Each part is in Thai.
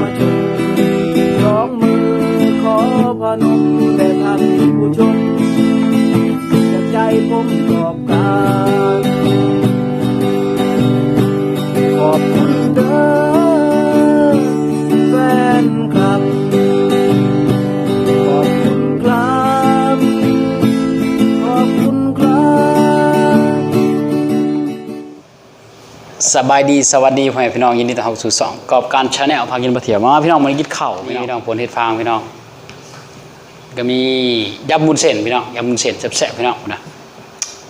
มาจุดสองมือขอพนม สบายดีสวัสดีพ่อแม่พี่น้องยินดีต้อนรับสู่สองกอบการชาแนลพากินมาเถียวมาพี่น้องมากินข้าวพี่น้องผลเห็ดฟางพี่น้อง ก็มียำบุญเส้นพี่น้องยำบุญเส้นแซ่บๆพี่น้องนะ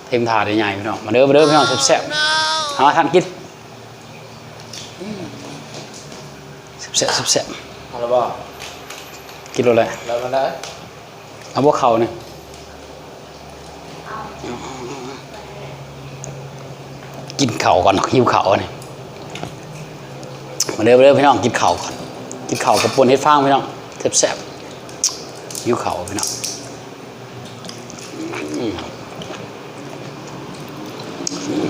เต็มถาดใหญ่ๆพี่น้องมาเด้อมาเด้อพี่น้องแซ่บๆหาทานกินแซ่บๆแซ่บเอาละบ่ๆกินอะไรแล้วมันได้เอาพวกเขาเนี่ย กินเข่าก่อนหิวเข่าเนี่ยมาเด้อมาเด้อพี่น้องกินเข่าก่อน กินเข่ากับปนเฮ็ดฟางพี่น้องแซ่บๆหิวเข่าพี่น้อง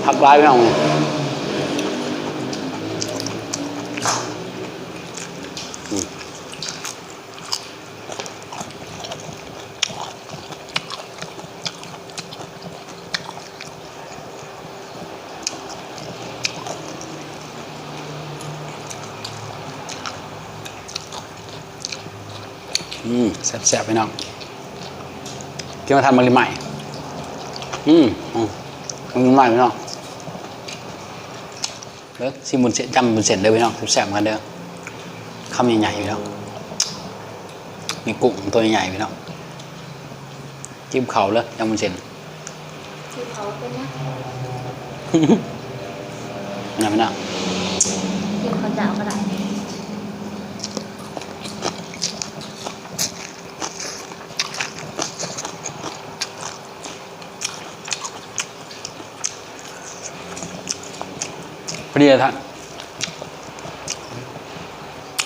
พักร้ายพี่น้อง อืมแซ่บๆพี่น้องกินมาทานมันใหม่ อืมอืมมันใหม่พี่น้องเด้อซิมุนเสนจำมุนเสนเด้อพี่น้องแซ่บๆกันเด้อคำใหญ่ๆพี่น้องมีกุ้งตัวใหญ่ๆพี่น้องจิ้มเข่าเลยยำมุนเสนคือเขาเป็นนะนะพี่น้องกินข้าวเจ้าก็ได้ พอดีเล ยท่าน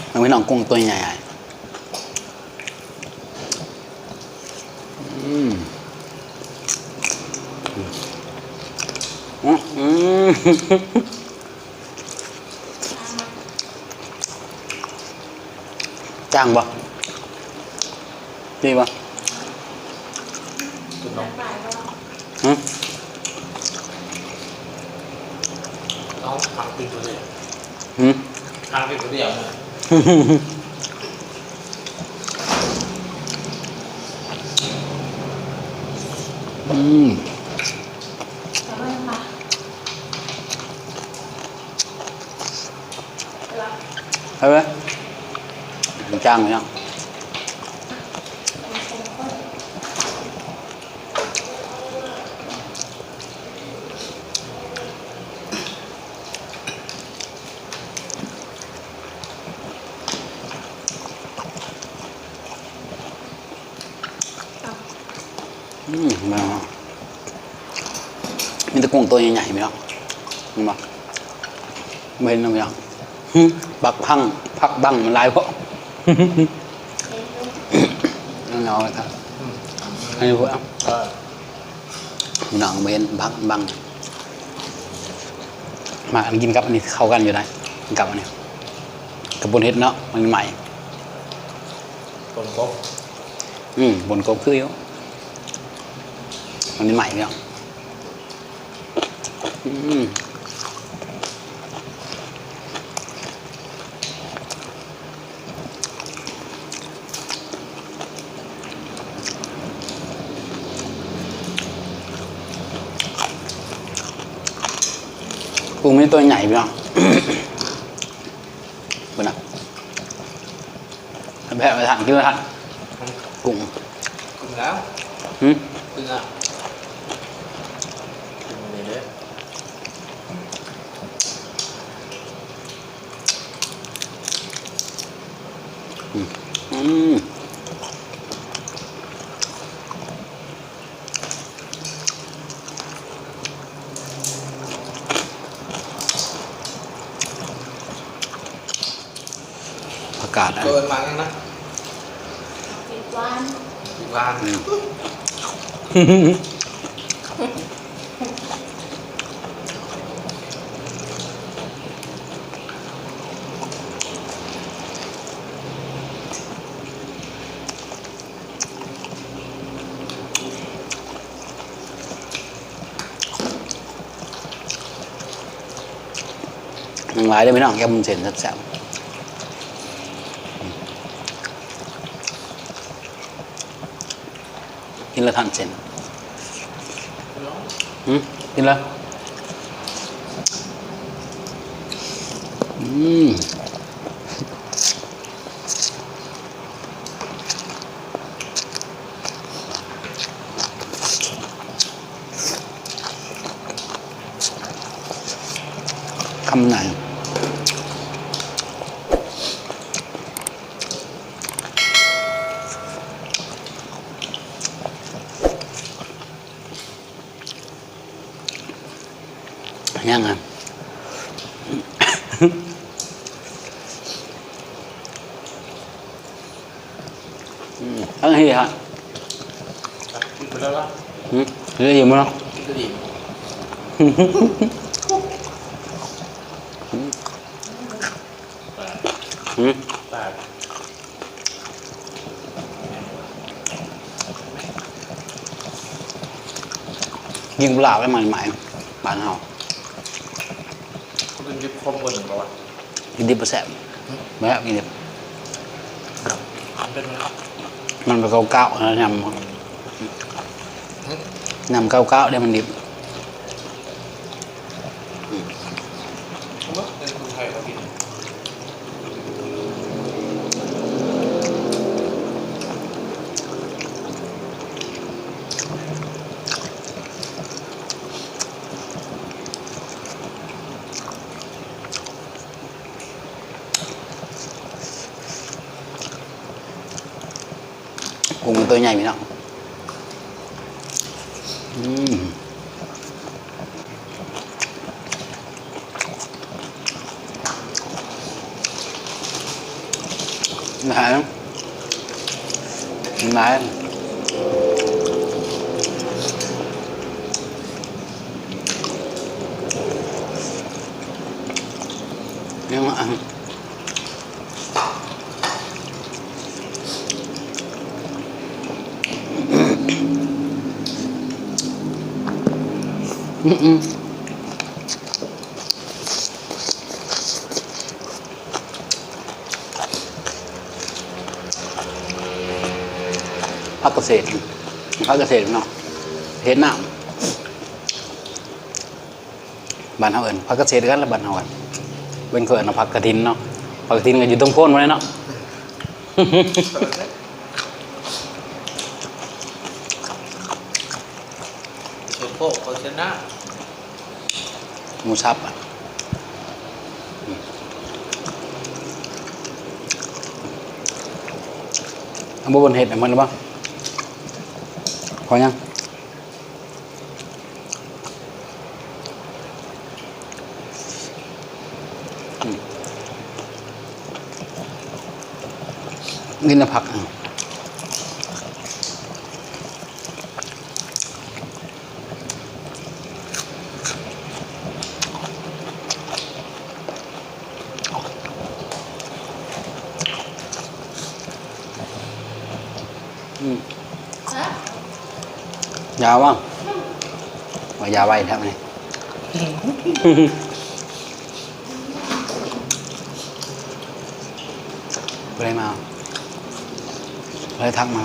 เอาพี่น้องกุ้งตัวใหญ่อืมอืมจ้างปะดีปะ คุณน้อง ฮะ น้องทำเป็นตัวเดียวหืมทำเป็นตัวเดียวนะอืมแต่ว่ายังมาไปไหมจ้างไหมยังอืมมามีแตะ กุ้งตัวใหญ่ๆไหมเนาะมีปะไม่เห็นหรือยังหึบักพังพักบังมันลายเพราะนั่นเอาไว้ครับอันนี้พวกเออหนังเบนบักบังมาอันกินกับอันนี้เข้ากันอยู่ได้กินกับอันนี้กับบนเฮ็ดเนาะมันใหม่ต้นกบอืมบนกบคืออยู่อันนี้ใหม่เนาะอืม ปูไม่ตัวใหญ่พี่น้องคุณนะแพ้ไปทานกินไปทานกุ้งกินแล้วหืมกินอะ กาสเกินมาแล้วนะอีกวันอีกวันหลายได้ไหมน้องแกมุนเส้นสัแซ่บ นและทานเส้นหืมกินและอืม ยังไงทั้งที่ฮะกินไปแล้วละอืมเรื่องอยู่มั้งเนาะหืมแต่ยิงเปล่าได้ใหม่ๆบ้านเฮา คมกว่าหนึ่งป่าวะกินดิบบ่แซ่บแบบกินดิบมันเป็นไหมมันเป็นเก่าๆนะยำยำเก่าๆได้มันดิบ ผมว่าเป็นคนไทยเขากิน กุ้งมัน ตัวใหญ่พี่น้องอืมไหนไหนยังอะ อืมอืมพักเกษตรพักเกษตรเนาะเฮ็ดน้ำบ้านเฮาเอิ้นพักเกษตรกันล้วบ้านเฮากันเป็นเกิดนะพักกระถินเนาะพักกระถินก็อยู่ตรงโพ้นไว้เนาะ เชิญ โป๊ะเขาชนะหมูสับอะอืมเอาบ่บนเห็ดให้มันหรือเปล่าพอยังนี่นะผักอะ ยาวบ้างว่ายาวไว้ทบเลยไปเลยมาไปเลยทักมา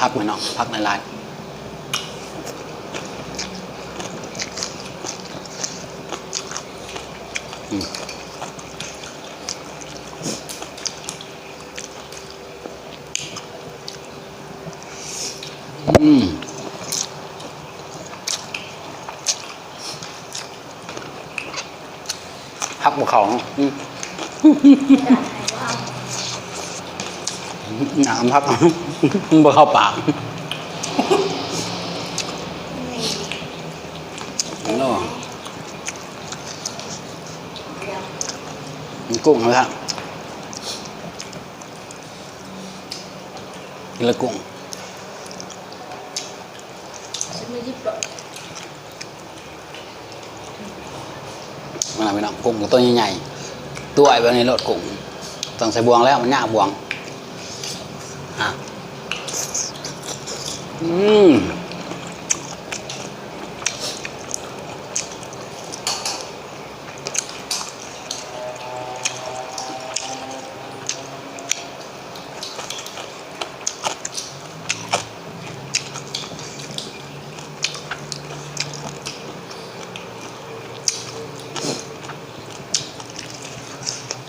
พักมันเนาะพักในร้านอืมพักบุเขงอืม หนาเอาหนามพักบ่เข้าปากนี่เนาะกุ้งนะครับกินละกุ้งไม่ยิบหรอกมันอะไรพี่น้องกุ้งตัวใหญ่ๆตัวไอ้แบบนี้รสกุ้งต้องใส่บวงแล้วมันยากบวงอะ อืม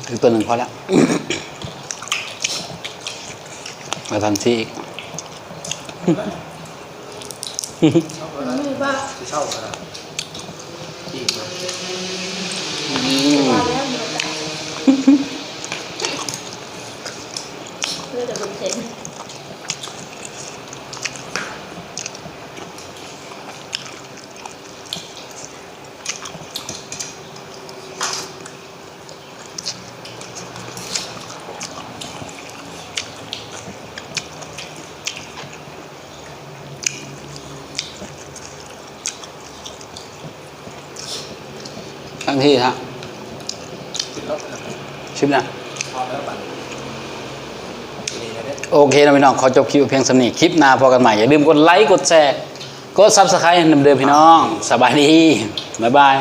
อีกตัวหนึ่งพอแล้วมาทันทีอีก มันไม่บ้า ที่เช่าขนาดอีกเลย ว่าแล้วมันจะเพื่อจะเป็นเซน ทันทีฮะชิมนะพอแล้วบัตรดีนะโอเคนะพี่น้องขอจบคลิปเพียงสำนีคลิปหน้าพอกันใหม่ อย่าลืมกดไลค์ กดแชร์ กดซับสไครต์เดิมๆพี่น้อง สบายดี บ๊ายบาย